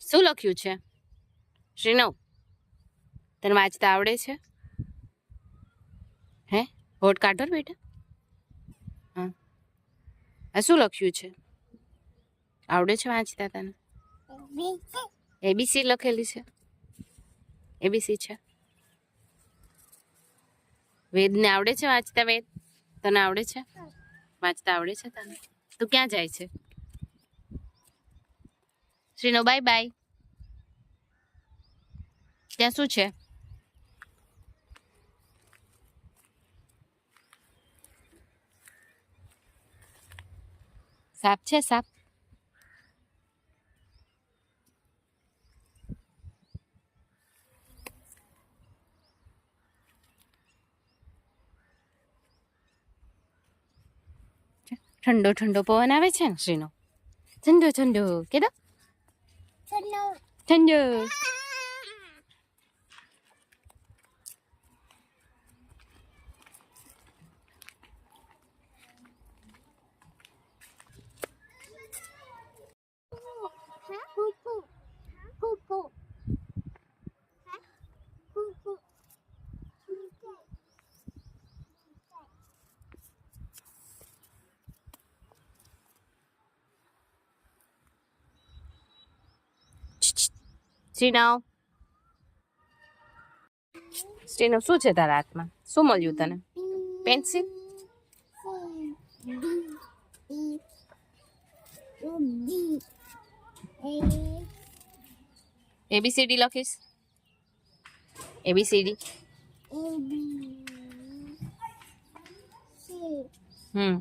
શું લખ્યું છે? શ્રીનવ તને વાંચતા આવડે છે? હે? વોટ કાઢો ને બેટા. હા. આ શું લખ્યું છે? આવડે છે વાંચતા તને? એબીસી લખેલી છે. એબીસી છે. વેદને આવડે છે વાંચતા વેદ? તને આવડે છે? વાંચતા આવડે છે તને? તું ક્યાં જાય છે? શ્રીનો બાય બાય. ત્યાં શું છે? સાપ છે સાપ? ઠંડો ઠંડો પવન આવે છે? ને શ્રીનો. ઠંડો ઠંડો. કેદો? ઠંડો. શ્રીનવ શ્રીનવ શું છે તારા હાથમાં? શું મળ્યું તને? પેન્સિલ? એબીસીડી લખીશ. એબીસીડી. હમ.